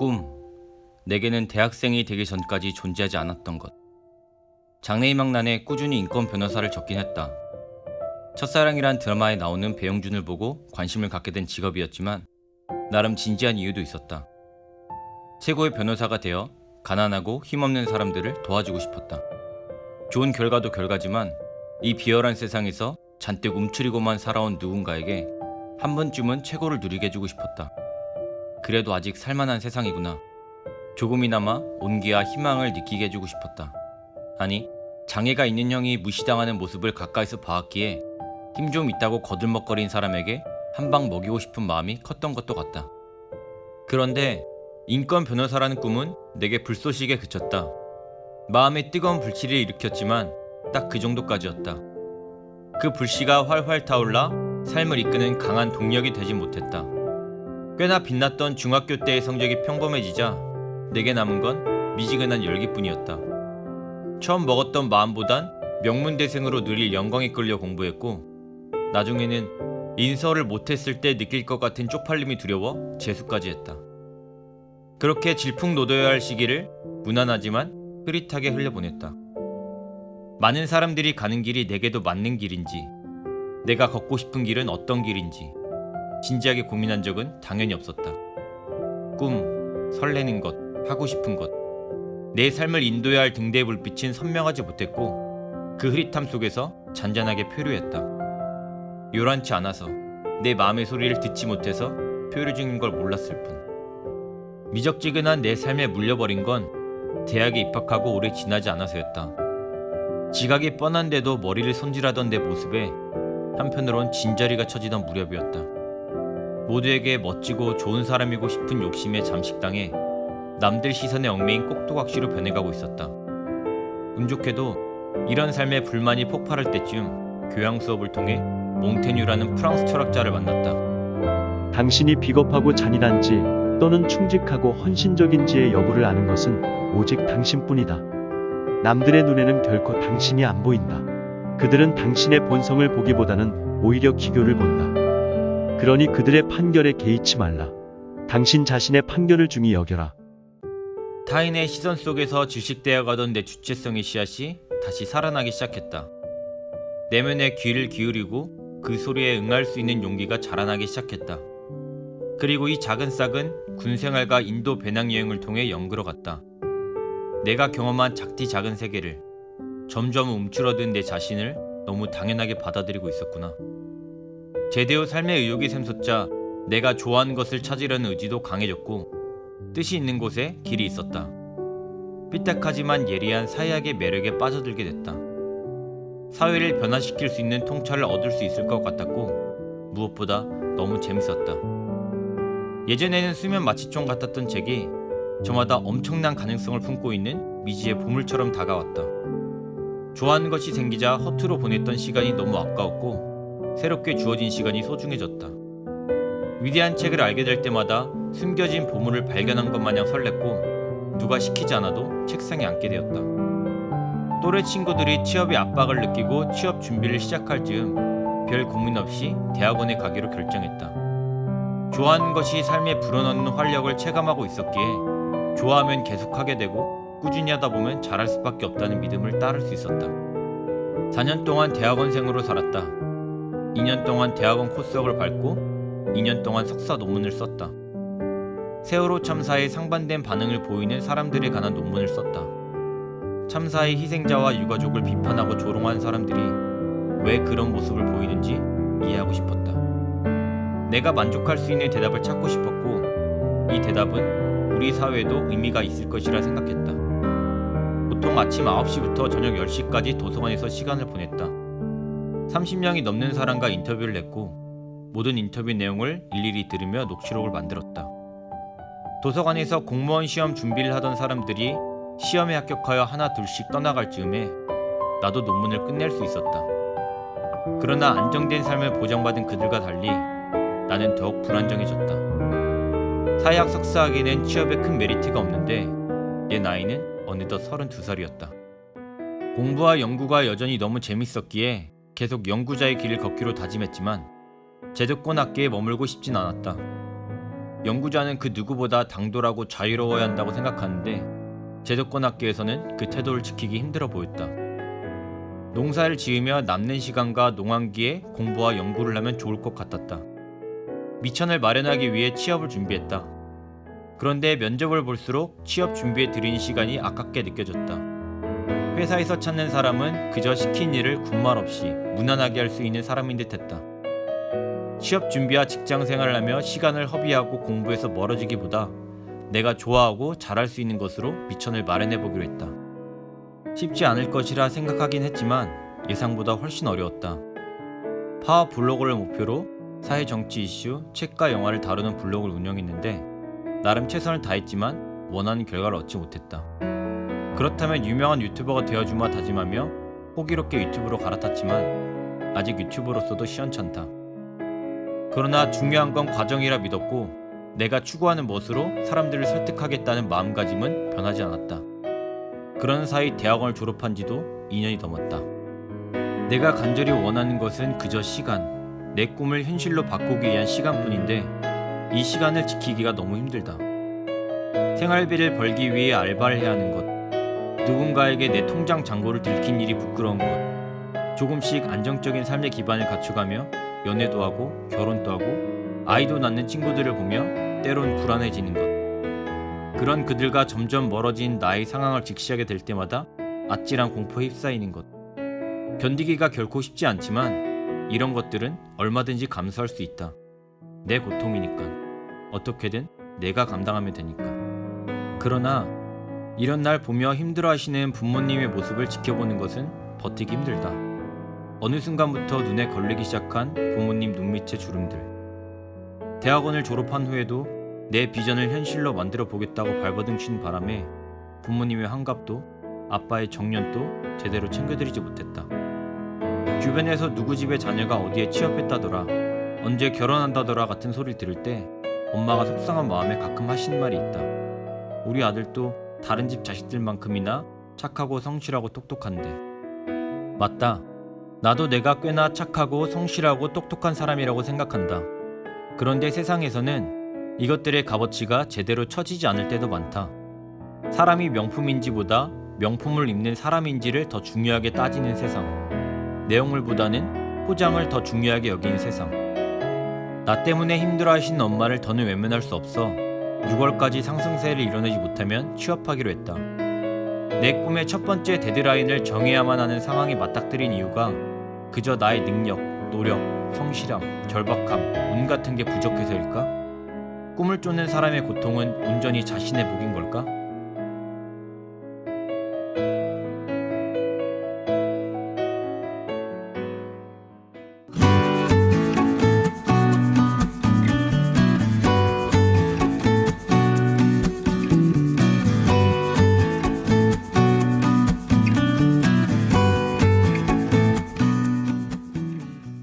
꿈. 내게는 대학생이 되기 전까지 존재하지 않았던 것. 장래희망란에 꾸준히 인권 변호사를 적긴 했다. 첫사랑이란 드라마에 나오는 배영준을 보고 관심을 갖게 된 직업이었지만 나름 진지한 이유도 있었다. 최고의 변호사가 되어 가난하고 힘없는 사람들을 도와주고 싶었다. 좋은 결과도 결과지만 이 비열한 세상에서 잔뜩 움츠리고만 살아온 누군가에게 한 번쯤은 최고를 누리게 해주고 싶었다. 그래도 아직 살만한 세상이구나. 조금이나마 온기와 희망을 느끼게 해주고 싶었다. 아니, 장애가 있는 형이 무시당하는 모습을 가까이서 봐왔기에 힘 좀 있다고 거들먹거린 사람에게 한 방 먹이고 싶은 마음이 컸던 것도 같다. 그런데 인권 변호사라는 꿈은 내게 불쏘시개 그쳤다. 마음에 뜨거운 불씨를 일으켰지만 딱 그 정도까지였다. 그 불씨가 활활 타올라 삶을 이끄는 강한 동력이 되지 못했다. 꽤나 빛났던 중학교 때의 성적이 평범해지자 내게 남은 건 미지근한 열기뿐이었다. 처음 먹었던 마음보단 명문대생으로 누릴 영광에 끌려 공부했고 나중에는 인서를 못했을 때 느낄 것 같은 쪽팔림이 두려워 재수까지 했다. 그렇게 질풍노도해야 할 시기를 무난하지만 흐릿하게 흘려보냈다. 많은 사람들이 가는 길이 내게도 맞는 길인지, 내가 걷고 싶은 길은 어떤 길인지, 진지하게 고민한 적은 당연히 없었다. 꿈, 설레는 것, 하고 싶은 것, 내 삶을 인도해야 할 등대의 불빛은 선명하지 못했고, 그 흐릿함 속에서 잔잔하게 표류했다. 요란치 않아서 내 마음의 소리를 듣지 못해서 표류 중인 걸 몰랐을 뿐. 미적지근한 내 삶에 물려버린 건 대학에 입학하고 오래 지나지 않아서였다. 지각이 뻔한데도 머리를 손질하던 내 모습에 한편으론 진저리가 쳐지던 무렵이었다. 모두에게 멋지고 좋은 사람이고 싶은 욕심에 잠식당해 남들 시선에 얽매인 꼭두각시로 변해가고 있었다. 운 좋게도 이런 삶에 불만이 폭발할 때쯤 교양 수업을 통해 몽테뉴라는 프랑스 철학자를 만났다. 당신이 비겁하고 잔인한지 또는 충직하고 헌신적인지의 여부를 아는 것은 오직 당신뿐이다. 남들의 눈에는 결코 당신이 안 보인다. 그들은 당신의 본성을 보기보다는 오히려 기교를 본다. 그러니 그들의 판결에 개의치 말라. 당신 자신의 판결을 중히 여겨라. 타인의 시선 속에서 질식되어 가던 내 주체성의 씨앗이 다시 살아나기 시작했다. 내면의 귀를 기울이고 그 소리에 응할 수 있는 용기가 자라나기 시작했다. 그리고 이 작은 싹은 군생활과 인도 배낭 여행을 통해 연그러갔다. 내가 경험한 작디 작은 세계를 점점 움츠러든 내 자신을 너무 당연하게 받아들이고 있었구나. 제대 후 삶의 의욕이 샘솟자 내가 좋아하는 것을 찾으려는 의지도 강해졌고 뜻이 있는 곳에 길이 있었다. 삐딱하지만 예리한 사회학의 매력에 빠져들게 됐다. 사회를 변화시킬 수 있는 통찰을 얻을 수 있을 것 같았고 무엇보다 너무 재밌었다. 예전에는 수면 마취총 같았던 책이 저마다 엄청난 가능성을 품고 있는 미지의 보물처럼 다가왔다. 좋아하는 것이 생기자 허투루 보냈던 시간이 너무 아까웠고 새롭게 주어진 시간이 소중해졌다. 위대한 책을 알게 될 때마다 숨겨진 보물을 발견한 것 마냥 설렜고 누가 시키지 않아도 책상에 앉게 되었다. 또래 친구들이 취업의 압박을 느끼고 취업 준비를 시작할 즈음 별 고민 없이 대학원에 가기로 결정했다. 좋아하는 것이 삶에 불어넣는 활력을 체감하고 있었기에 좋아하면 계속하게 되고 꾸준히 하다 보면 잘할 수밖에 없다는 믿음을 따를 수 있었다. 4년 동안 대학원생으로 살았다. 2년 동안 대학원 코스학을 밟고 2년 동안 석사 논문을 썼다. 세월호 참사에 상반된 반응을 보이는 사람들에 관한 논문을 썼다. 참사의 희생자와 유가족을 비판하고 조롱한 사람들이 왜 그런 모습을 보이는지 이해하고 싶었다. 내가 만족할 수 있는 대답을 찾고 싶었고 이 대답은 우리 사회에도 의미가 있을 것이라 생각했다. 보통 아침 9시부터 저녁 10시까지 도서관에서 시간을 보냈다. 30명이 넘는 사람과 인터뷰를 했고 모든 인터뷰 내용을 일일이 들으며 녹취록을 만들었다. 도서관에서 공무원 시험 준비를 하던 사람들이 시험에 합격하여 하나 둘씩 떠나갈 즈음에 나도 논문을 끝낼 수 있었다. 그러나 안정된 삶을 보장받은 그들과 달리 나는 더욱 불안정해졌다. 사회학 석사학위는 취업에 큰 메리트가 없는데 내 나이는 어느덧 32살이었다. 공부와 연구가 여전히 너무 재밌었기에 계속 연구자의 길을 걷기로 다짐했지만 제도권 학계에 머물고 싶진 않았다. 연구자는 그 누구보다 당돌하고 자유로워야 한다고 생각하는데 제도권 학교에서는 그 태도를 지키기 힘들어 보였다. 농사를 지으며 남는 시간과 농한기에 공부와 연구를 하면 좋을 것 같았다. 미천을 마련하기 위해 취업을 준비했다. 그런데 면접을 볼수록 취업 준비에 들인 시간이 아깝게 느껴졌다. 회사에서 찾는 사람은 그저 시킨 일을 군말 없이 무난하게 할 수 있는 사람인 듯했다. 취업 준비와 직장 생활을 하며 시간을 허비하고 공부에서 멀어지기보다 내가 좋아하고 잘할 수 있는 것으로 미천을 마련해 보기로 했다. 쉽지 않을 것이라 생각하긴 했지만 예상보다 훨씬 어려웠다. 파워 블로그를 목표로 사회 정치 이슈, 책과 영화를 다루는 블로그를 운영했는데 나름 최선을 다했지만 원하는 결과를 얻지 못했다. 그렇다면 유명한 유튜버가 되어주마 다짐하며 호기롭게 유튜브로 갈아탔지만 아직 유튜버로서도 시원찮다. 그러나 중요한 건 과정이라 믿었고 내가 추구하는 멋으로 사람들을 설득하겠다는 마음가짐은 변하지 않았다. 그런 사이 대학원을 졸업한 지도 2년이 넘었다. 내가 간절히 원하는 것은 그저 시간, 내 꿈을 현실로 바꾸기 위한 시간뿐인데 이 시간을 지키기가 너무 힘들다. 생활비를 벌기 위해 알바를 해야 하는 것, 누군가에게 내 통장 잔고를 들킨 일이 부끄러운 것, 조금씩 안정적인 삶의 기반을 갖춰가며 연애도 하고 결혼도 하고 아이도 낳는 친구들을 보며 때론 불안해지는 것. 그런 그들과 점점 멀어진 나의 상황을 직시하게 될 때마다 아찔한 공포에 휩싸이는 것. 견디기가 결코 쉽지 않지만 이런 것들은 얼마든지 감수할 수 있다. 내 고통이니까. 어떻게든 내가 감당하면 되니까. 그러나 이런 날 보며 힘들어하시는 부모님의 모습을 지켜보는 것은 버티기 힘들다. 어느 순간부터 눈에 걸리기 시작한 부모님 눈밑의 주름들. 대학원을 졸업한 후에도 내 비전을 현실로 만들어 보겠다고 발버둥 친 바람에 부모님의 환갑도 아빠의 정년도 제대로 챙겨드리지 못했다. 주변에서 누구 집에 자녀가 어디에 취업했다더라, 언제 결혼한다더라 같은 소리를 들을 때 엄마가 속상한 마음에 가끔 하시는 말이 있다. 우리 아들도 다른 집 자식들만큼이나 착하고 성실하고 똑똑한데. 맞다. 나도 내가 꽤나 착하고 성실하고 똑똑한 사람이라고 생각한다. 그런데 세상에서는 이것들의 값어치가 제대로 처지지 않을 때도 많다. 사람이 명품인지보다 명품을 입는 사람인지를 더 중요하게 따지는 세상. 내용물보다는 포장을 더 중요하게 여기는 세상. 나 때문에 힘들어 하시는 엄마를 더는 외면할 수 없어 6월까지 상승세를 이뤄내지 못하면 취업하기로 했다. 내 꿈의 첫 번째 데드라인을 정해야만 하는 상황이 맞닥뜨린 이유가 그저 나의 능력, 노력, 성실함, 절박함, 운 같은 게 부족해서일까? 꿈을 쫓는 사람의 고통은 온전히 자신의 복인 걸까?